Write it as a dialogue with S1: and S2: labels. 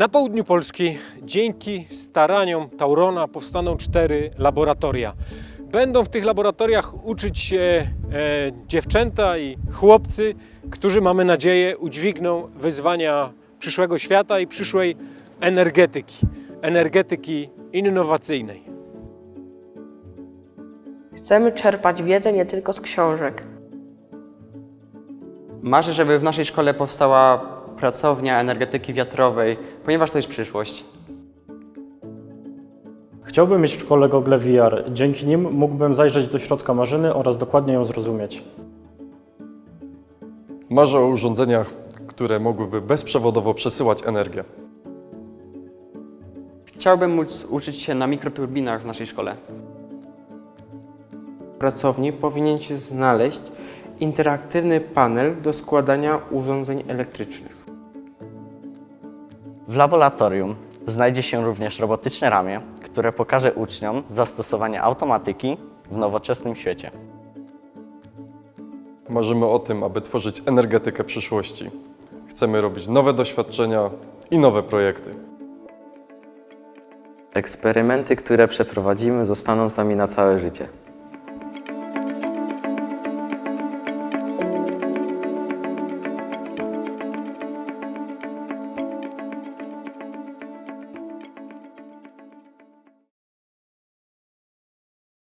S1: Na południu Polski dzięki staraniom Taurona powstaną cztery laboratoria. Będą w tych laboratoriach uczyć się e, dziewczęta i chłopcy, którzy mamy nadzieję udźwigną wyzwania przyszłego świata i przyszłej energetyki, energetyki innowacyjnej.
S2: Chcemy czerpać wiedzę nie tylko z książek.
S3: Marzę, żeby w naszej szkole powstała pracownia energetyki wiatrowej, ponieważ to jest przyszłość.
S4: Chciałbym mieć w szkole gogle VR. Dzięki nim mógłbym zajrzeć do środka maszyny oraz dokładnie ją zrozumieć.
S5: Marzę o urządzeniach, które mogłyby bezprzewodowo przesyłać energię.
S3: Chciałbym móc uczyć się na mikroturbinach w naszej szkole.
S6: W pracowni powinien się znaleźć interaktywny panel do składania urządzeń elektrycznych.
S7: W laboratorium znajdzie się również robotyczne ramię, które pokaże uczniom zastosowanie automatyki w nowoczesnym świecie.
S5: Marzymy o tym, aby tworzyć energetykę przyszłości. Chcemy robić nowe doświadczenia i nowe projekty.
S8: Eksperymenty, które przeprowadzimy, zostaną z nami na całe życie.